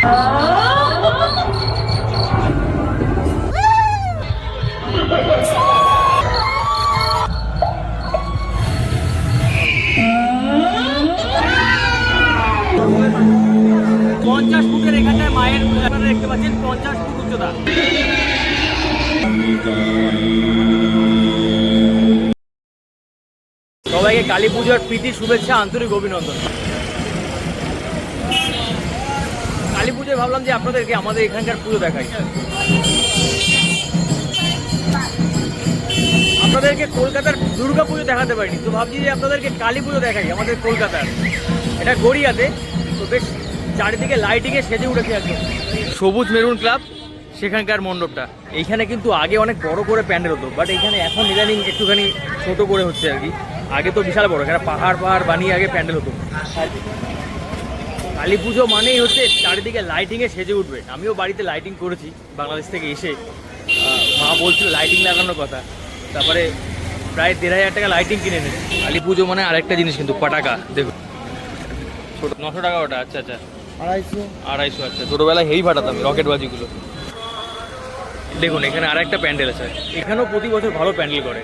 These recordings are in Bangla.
পঞ্চাশ ফুটের এখানটায় মায়ের আপনারা দেখতে পাচ্ছেন, পঞ্চাশ ফুট উচ্চতা। সবাইকে কালী পুজোর প্রীতি, শুভেচ্ছা, আন্তরিক অভিনন্দন। পুজোয় ভাবলাম যে আপনাদেরকে আমাদের এখানকার পুজো দেখাই। আপনাদেরকে কলকাতার দুর্গা পুজো দেখাতে পারিনি, তো ভাবছি যে আপনাদেরকে কালী পুজো দেখাই আমাদের কলকাতার। এটা গড়িয়াতে, তো বেশ চারিদিকে লাইটিংয়ে সেজে উঠেছে একদম। সবুজ মেরুন ক্লাব, সেখানকার মণ্ডপটা। এইখানে কিন্তু আগে অনেক বড় করে প্যান্ডেল হতো বাট এখানে এখন ইদানিং একটুখানি ছোট করে হচ্ছে আর কি। আগে তো বিশাল বড়, এখানে পাহাড় পাহাড় বানিয়ে আগে প্যান্ডেল হতো। কালী পুজো মানেই হচ্ছে চারিদিকে লাইটিংয়ে সেজে উঠবে। আমিও বাড়িতে লাইটিং করেছি বাংলাদেশ থেকে এসে। মা বলছিল লাইটিং লাগানোর কথা। তারপরে প্রায় দেড় হাজার টাকা লাইটিং কিনে এনেছি। কালী পুজো মানে আরেকটা জিনিস কিন্তু পটাকা দেখুন। ছোট নশো টাকা ওটা আচ্ছা আচ্ছা। আড়াইশো। আড়াইশো আচ্ছা। ছোটোবেলায় হেই ফাটাতাম রকেট বাজিগুলো। দেখুন এখানে আরেকটা প্যান্ডেল আছে। এখানেও প্রতি বছর ভালো প্যান্ডেল করে।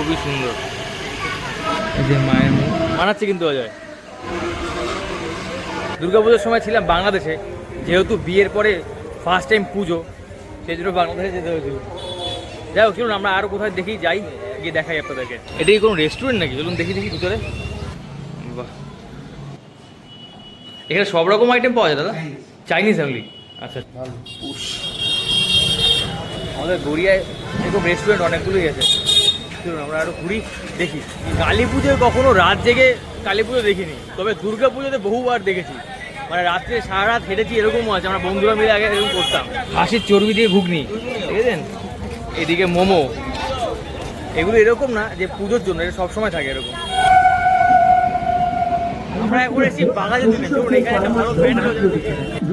খুবই সুন্দর। এই যে মায়ের মুখ। মানাচ্ছে কিন্তু অজয়। দুর্গাপুজোর সময় ছিলাম বাংলাদেশে যেহেতু বিয়ের পরে ফার্স্ট টাইম পুজো সেই জন্য বাংলাদেশে যেতে হয়েছিল। যাই হোক চলুন আমরা আরও কোথায় দেখি যাই গিয়ে দেখাই আপনাদেরকে। এটা কি কোনো রেস্টুরেন্ট নাকি? চলুন দেখি দেখি ভিতরে। বাহ। এখানে সব রকম আইটেম পাওয়া যায় দাদা? চাইনিজ অনলি আচ্ছা। আমাদের গড়িয়ায় এরকম রেস্টুরেন্ট অনেকগুলোই আছে। চলুন, আমরা আরও ঘুরি, দেখি। কালী পুজোয় কখনো রাত জেগে কালী পুজো দেখিনি, তবে দুর্গা পুজোতে বহুবার দেখেছি। মানে রাত্রে সারা রাত হেঁটেছি, এরকমও আছে, আমরা বন্ধুরা মিলে আগে এরকম করতাম। হাসির চর্বি দিয়ে ঘুগনি, দেখেছেন? এদিকে মোমো। এগুলো এরকম না যে পুজোর জন্য, এটা সবসময় থাকে এরকম। আমরা এখন এসেছি বাগাজে এখানে একটা ভালো ব্যান্ড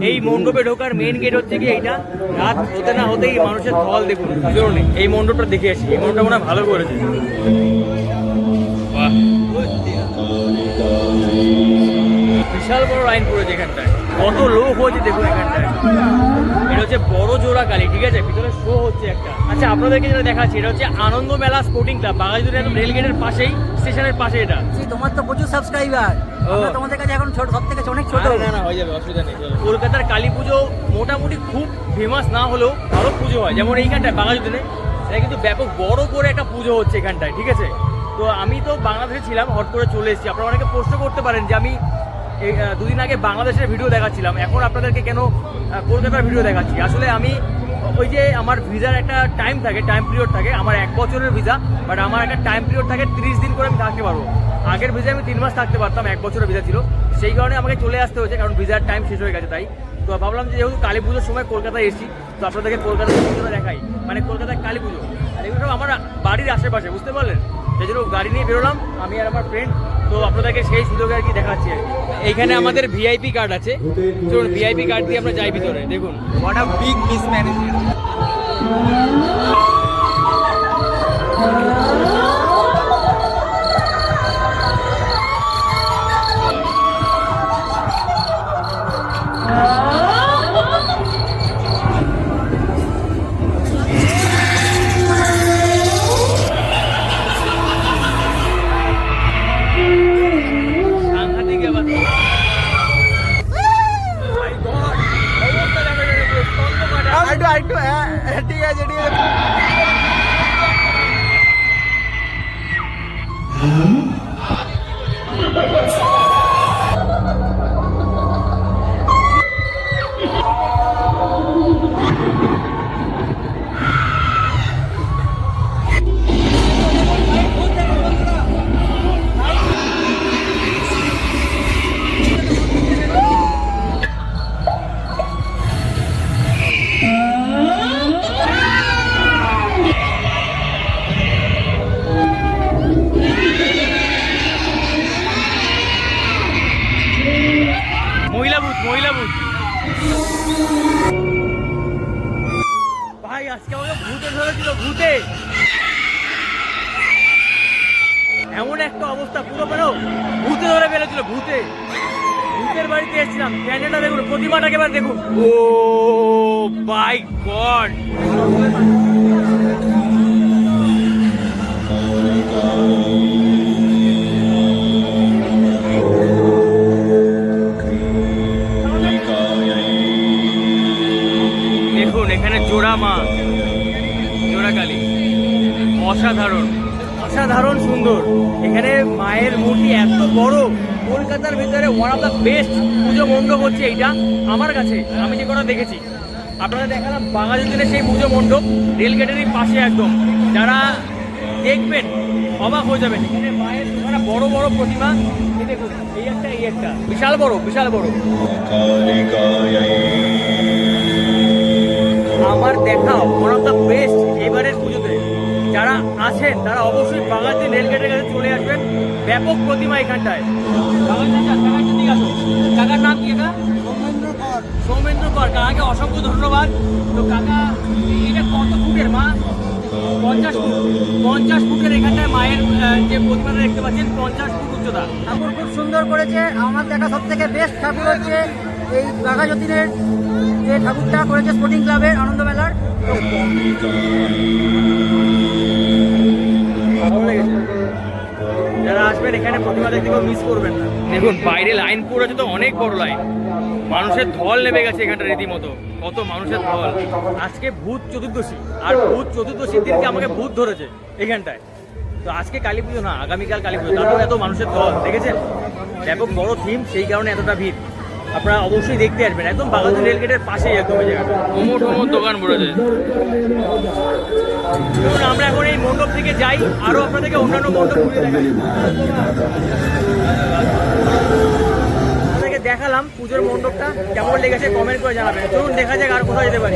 এই মণ্ডপে ঢোকার মেন গেট হচ্ছে কি এইটা? রাত হতে না হতেই মানুষের ফল দেখুন চলুন এই মণ্ডপটা দেখে আসি এই মণ্ডপটা মনে ভালো করেছে। বিশাল বড় লাইন পড়েছে এখানটায়। কত লোক হয়েছে দেখুন এখানটায়। এটা হচ্ছে বড় জোড়া কালী ঠিক আছে? ভিতরে শো হচ্ছে একটা। আচ্ছা আপনাদেরকে যেটা দেখাচ্ছি এটা হচ্ছে আনন্দ মেলা স্পোর্টিং ক্লাব বাঙালিদের একদম রেল গেটের পাশেই স্টেশনের পাশে এটা। তোমার তো প্রচুর সাবস্ক্রাইবার। তোমাদের কাছে এখন ছোট সব থেকে অনেক ছোট। না না হয়ে যাবে অসুবিধা নেই কলকাতার কালী পুজো মোটামুটি খুব ফেমাস না হলেও ভালো পুজো হয়। যেমন এইখানটায় বাঙালিতে এটা কিন্তু ব্যাপক বড় করে একটা পুজো হচ্ছে এখানটায় ঠিক আছে? তো আমি তো বাংলাদেশে ছিলাম হট করে চলে এসেছি। আপনারা অনেকে প্রশ্ন করতে পারেন যে আমি দুদিন আগে বাংলাদেশের ভিডিও দেখাচ্ছিলাম। এখন আপনাদেরকে কেন কলকাতার ভিডিও দেখাচ্ছি? আসলে আমি ওই যে আমার ভিসার একটা টাইম থাকে টাইম পিরিয়ড থাকে, আমার এক বছরের ভিসা বাট আমার একটা টাইম পিরিয়ড থাকে তিরিশ দিন করে আমি থাকতে পারব। আগের ভিসা আমি তিন মাস থাকতে পারতাম, এক বছরের ভিসা ছিল। সেই কারণে আমাকে চলে আসতে হয়েছে, কারণ ভিসার টাইম শেষ হয়ে গেছে তাই। তো ভাবলাম যে যেহেতু কালী পুজোর সময় কলকাতায় এসেছি, তো আপনাদেরকে কলকাতার পুজোটা দেখাই। মানে কলকাতায় কালী পুজো। আর এগুলো আমার বাড়ির আশেপাশে, বুঝতে পারলেন? সেই জন্য গাড়ি নিয়ে বেরোলাম, আমি আর আমার ফ্রেন্ড তো আপনাদেরকে সেই সুযোগে আর কি দেখাচ্ছি এইখানে আমাদের ভিআইপি কার্ড আছে। চলুন ভিআইপি কার্ড দিয়ে আমরা যাই ভিতরে, দেখুন। What a big mismanagement God! অবস্থা দেখো, এটা পুরো স্তম্ভ কাটা। আরেকটু আরেকটু ঠিক আছে ঠিক আছে অবস্থা, পুরো পেল ভূতে ধরে বেরোছিল ভূতে। ভূতের বাড়িতে এসেছিলাম। প্যান্ডেলটা দেখুন, প্রতিমাটাকে এবার দেখুন। Oh by God. দেখুন, এখানে জোড়া মা, জোড়া কালী। অসাধারণ। অসাধারণ সুন্দর। এখানে মায়ের মূর্তি এত বড়, কলকাতার ভিতরে ওয়ান অফ দ্য বেস্ট পুজো মণ্ডপ হচ্ছে এইটা আমার কাছে, আমি যে কটা দেখেছি। আপনারা দেখালাম বাঙালিদের সেই পুজো মণ্ডপ রেলগেটেরই পাশে একদম। যারা দেখবেন, অবাক হয়ে যাবেন। এখানে মায়ের দুখানা বড় বড় প্রতিমা। দেখুন, এই একটা এই একটা। বিশাল বড় বিশাল বড়। আমার দেখা ওয়ান অফ দ্য বেস্ট এবারের যারা আছেন, তারা অবশ্যই বাগাতি রেলগেটের কাছে চলে আসবেন। ব্যাপক প্রতিমা এখানটায়। কাকার নাম কি কাকা সৌমেন্দ্র কর। কাকাকে অসংখ্য ধন্যবাদ। তো কাকা, এটা কত ফুটের, মা? পঞ্চাশ ফুট। পঞ্চাশ ফুটের এখানটায় মায়ের যে প্রতিমাটা দেখতে পাচ্ছেন, পঞ্চাশ ফুট উচ্চতা। ঠাকুর খুব সুন্দর করেছে। আমার দেখা সব থেকে বেস্ট ঠাকুর হচ্ছে এই বাঘা যতীনের যে ঠাকুরটা করেছে স্পোর্টিং ক্লাবের আনন্দ মেলার। ভালো লেগেছে। যারা আসবেন এখানে প্রতিমা দেখতে কেউ মিস করবেন না। দেখুন বাইরে লাইন পড়েছে তো অনেক বড় লাইন মানুষের ধল নেমে গেছে এখানটা রীতিমতো। কত মানুষের ধল আজকে ভূত চতুর্দশী আর ভূত চতুর্দশীর দিনকে আমাকে ভূত ধরেছে এখানটায়। তো আজকে কালী পুজো না আগামীকাল কালী পুজো তাতেও এত মানুষের ধল দেখেছেন? ব্যাপক বড় থিম সেই কারণে এতটা ভিড়। আপনারা অবশ্যই দেখতে আসবেন। একদম বাগাতুর রেলগেটের পাশেই একদম জায়গাটা। মোমো টোমোর দোকান পড়েছে ধরুন আমরা এখন এই মণ্ডপ থেকে যাই। আরও আপনাদেরকে অন্যান্য মণ্ডপ ঘুরে দেখাই। আপনাদেরকে দেখালাম পুজোর মণ্ডপটা। কেমন লেগেছে কমেন্ট করে জানাবেন। চলুন দেখা যাক আর কোথাও যেতে পারি।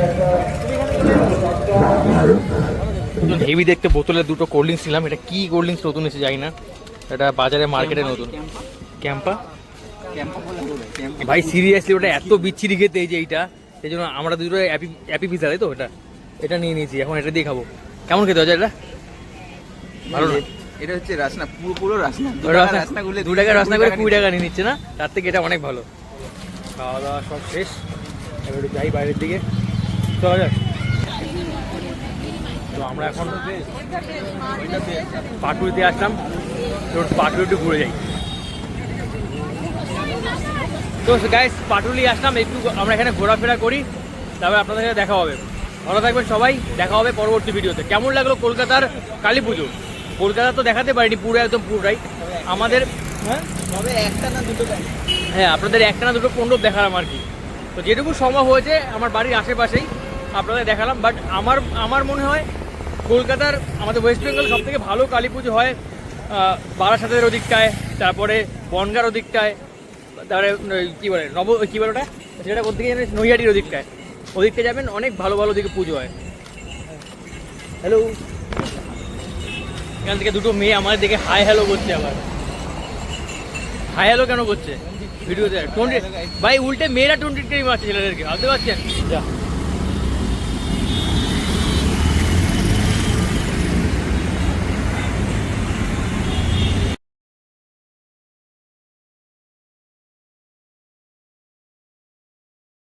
হেভি দেখতে বোতলে দুটো কোল্ড ড্রিঙ্কস নিলাম। এটা কি কোল্ড ড্রিঙ্কস নতুন এসে যাই না। এটা বাজারে মার্কেটে নতুন। ক্যাম্পা? ভাই সিরিয়াসলি ওটা এত বিচ্ছিরি খেতে এই যে এইটা সেই জন্য আমরা দুটো অ্যাপি অ্যাপি পিজা তাই তো? এটা এটা নিয়ে নিয়েছি এখন এটা দিয়ে খাব। কেমন খেতে হচ্ছে এটা? ভালো না? এটা হচ্ছে রাসনা পুরো পুরো রাসনা রাসনা- করলে দু টাকা রাসনা করে কুড়ি টাকা নিয়ে নিচ্ছে না? তার থেকে এটা অনেক ভালো। খাওয়া দাওয়া সব শেষ। এবার একটু যাই বাইরের দিকে। চলা যাক। তো আমরা এখন পাটুরিতে আসলাম। তো পাটুরি একটু ঘুরে যাই। তো গাইস পাটুলি আসলাম একটু আমরা এখানে ঘোরাফেরা করি তারপরে আপনাদের সাথে দেখা হবে। ভালো থাকবেন সবাই দেখা হবে পরবর্তী ভিডিওতে। কেমন লাগল কলকাতার কালী পুজো? কলকাতা তো দেখাতে পারিনি পুরো একদম পুরোটাই আমাদের হ্যাঁ? তবে একটা না দুটো হ্যাঁ আপনাদের একটা না দুটো মণ্ডপ দেখালাম আর কি। তো যেটুকু সম্ভব হয়েছে আমার বাড়ির আশেপাশেই আপনাদের দেখালাম বাট আমার আমার মনে হয় কলকাতার আমাদের ওয়েস্ট বেঙ্গল সব থেকে ভালো কালী পুজো হয় বারাসাতের ওদিকটায় তারপরে বনগার ওদিকটায় তারপরে কী বলে নব কী বলে ওটা? সেটা কোথা থেকে নৈহাটির ওদিকটায়। ওদিকটা যাবেন অনেক ভালো ভালো দিকে পুজো হয়। হ্যালো। এখান থেকে দুটো মেয়ে আমাদের দেখে হাই হ্যালো করছে আবার। হাই হ্যালো কেন করছে? ভিডিওতে। টোয়েন্টি ভাই উল্টে মেয়েরা টোয়েন্টি আছে ছেলেদেরকে ভাবতে পারছেন? যা।